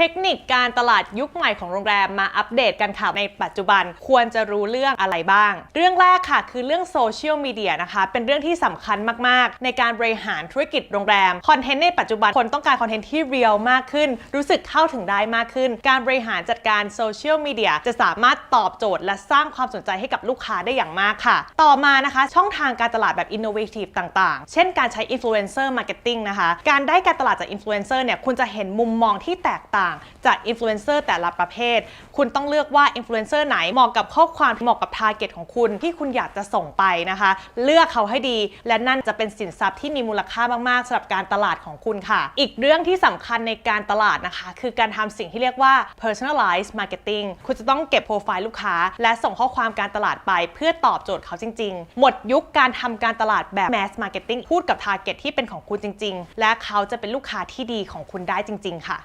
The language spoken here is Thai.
เทคนิคการตลาดยุคใหม่ของโรงแรมมาอัปเดตกันค่ะในปัจจุบันควรจะรู้เรื่องอะไรบ้าง เรื่องแรกค่ะคือเรื่องโซเชียลมีเดียนะคะ เป็นเรื่องที่สำคัญมาก ๆ ในการบริหารธุรกิจโรงแรม คอนเทนต์ในปัจจุบันคนต้องการคอนเทนต์ที่เรียลมากขึ้น รู้สึกเข้าถึงได้มากขึ้น การบริหารจัดการโซเชียลมีเดียจะสามารถตอบโจทย์ และสร้างความสนใจให้กับลูกค้าได้อย่างมากค่ะ ต่อมานะคะช่องทางการตลาดแบบ innovative ต่าง ๆ เช่นการใช้ influencer marketing นะคะ การได้การตลาดจาก influencer เนี่ยคุณจะเห็นมุมมองที่แตกต่างจาก influencer แต่ละประเภท คุณต้องเลือกว่า influencer ไหนเหมาะกับข้อความเหมาะกับ target ของคุณที่คุณอยากจะส่งไปนะคะ เลือกเขาให้ดี และนั่นจะเป็นสินทรัพย์ที่มีมูลค่ามากๆสำหรับการตลาดของคุณค่ะ อีกเรื่องที่สำคัญในการตลาดนะคะ คือการทำสิ่งที่เรียกว่า personalized marketing คุณจะต้องเก็บโปรไฟล์ลูกค้า และส่งข้อความการตลาดไปเพื่อตอบโจทย์เขาจริง ๆ หมดยุคการทำการตลาดแบบ mass marketing พูดกับ target ที่เป็นของคุณจริง ๆ และเขาจะเป็นลูกค้าที่ดีของคุณได้จริง ๆ ค่ะ